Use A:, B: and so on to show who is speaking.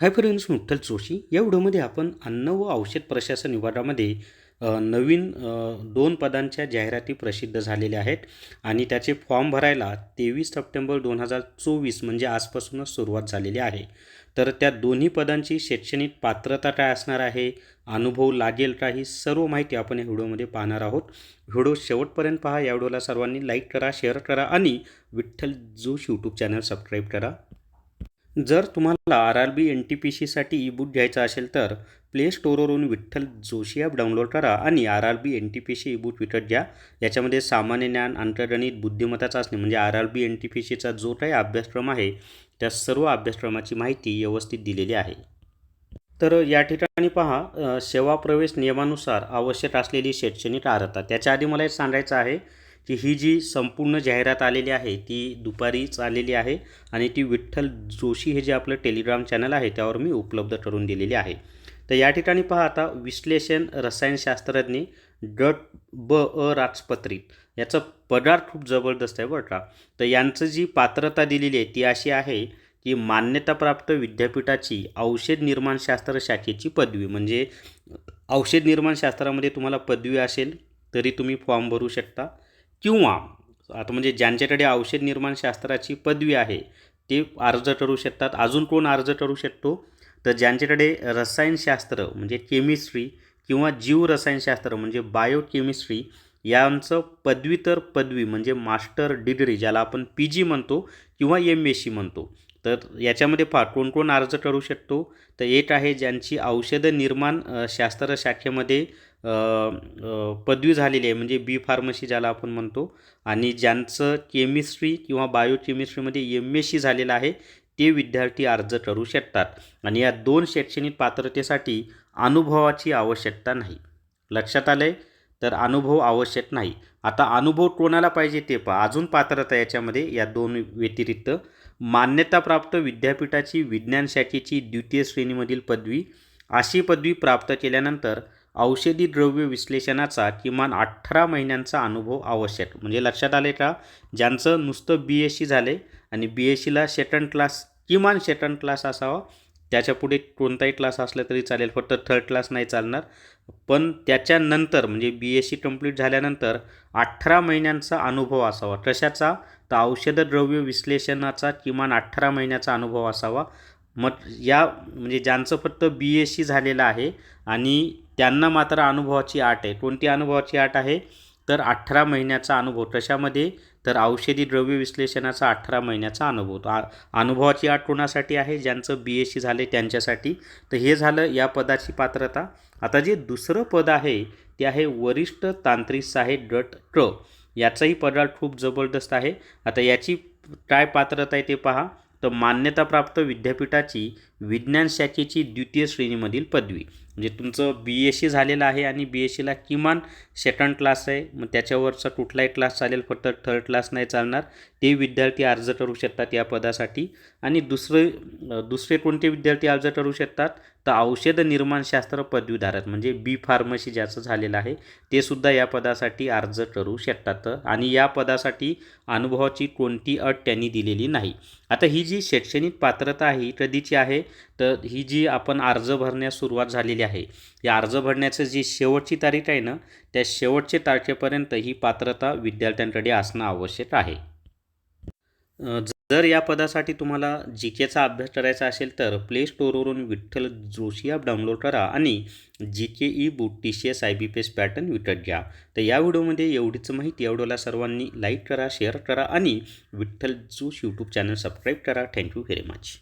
A: Hi friends Vitthal Joshi? या व्हिडिओमध्ये आपण अन्न व औषध प्रशासन विभागामध्ये नवीन दोन पदांच्या जाहिराती प्रसिद्ध झालेल्या आहेत आणि त्याचे फॉर्म भरायला तेवीस सप्टेंबर दोन हजार चोवीस म्हणजे आजपासूनच सुरुवात झालेली आहे. तर त्या दोन्ही पदांची शैक्षणिक पात्रता काय असणार आहे? अनुभव लागेल का? ही सर्व माहिती आपण या व्हिडिओमध्ये पाहणार आहोत. व्हिडिओ शेवटपर्यंत पहा. या व्हिडिओला सर्वांनी लाईक करा शेअर करा आणि विठ्ठल जोश यूट्यूब चॅनल सबस्क्राईब करा. जर तुम्हाला R R B N T P सीसाठी ई बुक घ्यायचा असेल तर प्ले स्टोअरवरून विठ्ठल जोशी ॲप डाउनलोड करा आणि R R B N T P C e book विकत घ्या. याच्यामध्ये सामान्य ज्ञान अंतर्गणित बुद्धिमत्ता चाचणी म्हणजे R R B N T P सीचा जो काही अभ्यासक्रम आहे त्या सर्व अभ्यासक्रमाची माहिती व्यवस्थित दिलेली आहे. तर या ठिकाणी पहा सेवा प्रवेश नियमानुसार आवश्यक असलेली शैक्षणिक अर्हता. त्याच्या आधी मला एक सांगायचं आहे की ही जी संपूर्ण जाहिरात आलेली आहे ती दुपारीच आलेली आहे आणि ती विठ्ठल जोशी हे जे आपलं टेलिग्राम चॅनल आहे त्यावर मी उपलब्ध करून दिलेली आहे. तर या ठिकाणी पहा आता विश्लेषण रसायनशास्त्रज्ञ डट ब अ राजपत्रित याचं पगार खूप जबरदस्त आहे बरं का. तर यांचं जी पात्रता दिलेली आहे ती अशी आहे की मान्यताप्राप्त विद्यापीठाची औषध निर्माणशास्त्र शाखेची पदवी. म्हणजे औषध निर्माणशास्त्रामध्ये तुम्हाला पदवी असेल तरी तुम्ही फॉर्म भरू शकता. किंवा आता म्हणजे ज्यांच्याकडे औषध निर्माणशास्त्राची पदवी आहे ते अर्ज करू शकतात. अजून कोण अर्ज करू शकतो? तर ज्यांच्याकडे रसायनशास्त्र म्हणजे केमिस्ट्री किंवा जीवरसायनशास्त्र म्हणजे बायोकेमिस्ट्री यांचं पदव्युत्तर पदवी म्हणजे मास्टर डिग्री ज्याला आपण पी जी म्हणतो किंवा एम एस सी म्हणतो. तर याच्यामध्ये पहा कोण कोण अर्ज करू शकतो? तर एक आहे ज्यांची औषध निर्माण शास्त्र शाखेमध्ये पदवी झालेली आहे. म्हणजे बी फार्मसी ज्याला आपण म्हणतो. आणि ज्यांचं केमिस्ट्री किंवा बायोकेमिस्ट्रीमध्ये एम एस सी झालेलं आहे ते विद्यार्थी अर्ज करू शकतात. आणि या दोन शैक्षणिक पात्रतेसाठी अनुभवाची आवश्यकता नाही. लक्षात आलं आहे तर अनुभव आवश्यक नाही. आता अनुभव कोणाला पाहिजे ते पहा. अजून पात्रता याच्यामध्ये या दोन व्यतिरिक्त मान्यताप्राप्त विद्यापीठाची विज्ञान शाखेची द्वितीय श्रेणीमधील पदवी अशी पदवी प्राप्त केल्यानंतर औषधी द्रव्य विश्लेषणाचा किमान अठरा महिन्यांचा अनुभव आवश्यक. म्हणजे लक्षात आले का? ज्यांचं नुसतं बी एस सी झाले आणि बी एस सीला सेकंड क्लास किमान सेकंड क्लास असावा त्याच्या पुढे कोणताही क्लास असला तरी चालेल. फक्त थर्ड क्लास नाही चालणार. पण त्याच्यानंतर म्हणजे बी एस सी कंप्लीट झाल्यानंतर अठरा महिन्यांचा अनुभव असावा. कशाचा? तर औषधद्रव्य विश्लेषणाचा किमान अठरा महिन्याचा अनुभव असावा. मग या म्हणजे ज्यांचं फक्त बी एस सी झालेलं आहे आणि त्यांना मात्र अनुभवाची आट आहे. कोणती अनुभवाची आट आहे? तर अठरा महिन्याचा अनुभव. कशामध्ये? तर औषधी द्रव्य विश्लेषणाचा अठरा महिन्याचा अनुभव. तो आ अनुभवाची आट कोणासाठी आहे? ज्यांचं बी एस सी झाले त्यांच्यासाठी. तर हे झालं या पदाची पात्रता. आता जे दुसरं पद आहे ते आहे वरिष्ठ तांत्रिक साहेब गट क. याचाही पगार खूप जबरदस्त आहे. आता याची काय पात्रता आहे ते पहा. तर मान्यताप्राप्त विद्यापीठाची विज्ञान शाखेची द्वितीय श्रेणीमधील पदवी. म्हणजे तुमचं बी एस सी झालेलं आहे आणि बी एस सीला किमान सेकंड क्लास आहे. मग त्याच्यावरचा कुठलाही क्लास चालेल फक्त थर्ड क्लास नाही चालणार. ते विद्यार्थी अर्ज करू शकतात या पदासाठी. आणि दुसरे दुसरे कोणते विद्यार्थी अर्ज करू शकतात? तर औषध निर्माणशास्त्र पदवीधारक म्हणजे बी फार्मसी ज्याचं झालेलं आहे ते सुद्धा या पदासाठी अर्ज करू शकतात. आणि या पदासाठी अनुभवाची कोणती अट त्यांनी दिलेली नाही. आता ही जी शैक्षणिक पात्रता आहे ही कधीची आहे? तर ही जी आपण अर्ज भरण्यास सुरुवात झालेली आहे या अर्ज भरण्याचं जी शेवटची तारीख आहे ना त्या शेवटच्या तारखेपर्यंत ही पात्रता विद्यार्थ्यांकडे असणं आवश्यक आहे. जर या पदासाठी तुम्हाला जी केचा अभ्यास करायचा असेल तर प्ले स्टोअरवरून विठ्ठल जोशी ॲप डाउनलोड करा आणि G K e book T C S I B P S pattern विकत घ्या. तर या व्हिडिओमध्ये एवढीच माहिती एवढ्याला सर्वांनी लाईक करा शेअर करा आणि Vitthal Joshi YouTube channel subscribe करा. Thank you very much.